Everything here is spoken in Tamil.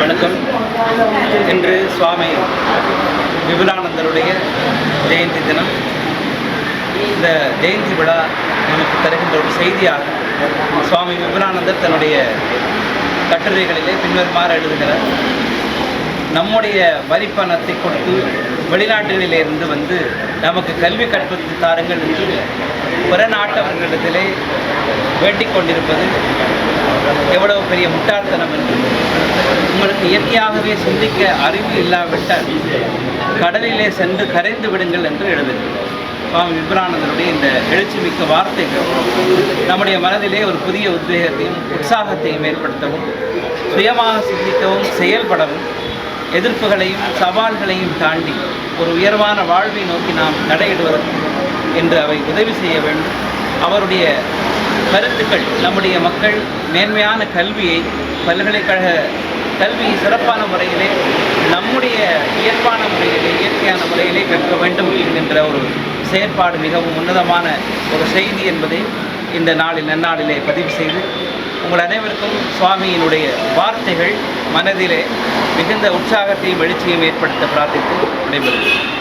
வணக்கம். இன்று சுவாமி விபுலானந்தருடைய ஜெயந்தி தினம். இந்த ஜெயந்தி விழா நமக்கு தருகின்ற ஒரு செய்தியாக சுவாமி விபுலானந்தர் தன்னுடைய கட்டுரைகளிலே பின்வருமாறு எழுதுகிறார். நம்முடைய வரிப்பணத்தை கொடுத்து வெளிநாடுகளிலிருந்து வந்து நமக்கு கல்வி கற்பித்து தாருங்கள் என்று பிற நாட்டவர்களிடத்திலே வேட்டி கொண்டிருப்பது எவ்வளவு பெரிய முட்டாள்தனம் என்று இயற்கையாகவே சிந்திக்க அறிவு இல்லாவிட்டால் கடலிலே சென்று கரைந்து விடுங்கள் என்று எழுதுகிறோம். சுவாமி விபரானந்தருடைய இந்த எழுச்சிமிக்க வார்த்தைகள் நம்முடைய மனதிலே ஒரு புதிய உத்வேகத்தையும் உற்சாகத்தையும் ஏற்படுத்தவும் சுயமாக சிந்திக்கவும் செயல்படவும் எதிர்ப்புகளையும் சவால்களையும் தாண்டி ஒரு உயர்வான வாழ்வை நோக்கி நாம் நடையிடுவதற்கு என்று அவை உதவி செய்ய வேண்டும். அவருடைய கருத்துக்கள் நம்முடைய மக்கள் மேன்மையான கல்வியை பல்கலைக்கழக கல்வி சிறப்பான முறையிலே நம்முடைய இயல்பான முறையிலே இயற்கையான முறையிலே கற்க வேண்டும் என்கின்ற ஒரு செயற்பாடு மிகவும் உன்னதமான ஒரு செய்தி என்பதை இந்த நாளில் நன்னாளிலே பதிவு செய்து உங்கள் அனைவருக்கும் சுவாமியினுடைய வார்த்தைகள் மனதிலே மிகுந்த உற்சாகத்தையும் எழுச்சியையும் ஏற்படுத்த பிரார்த்தித்து விடைபெறுகிறேன்.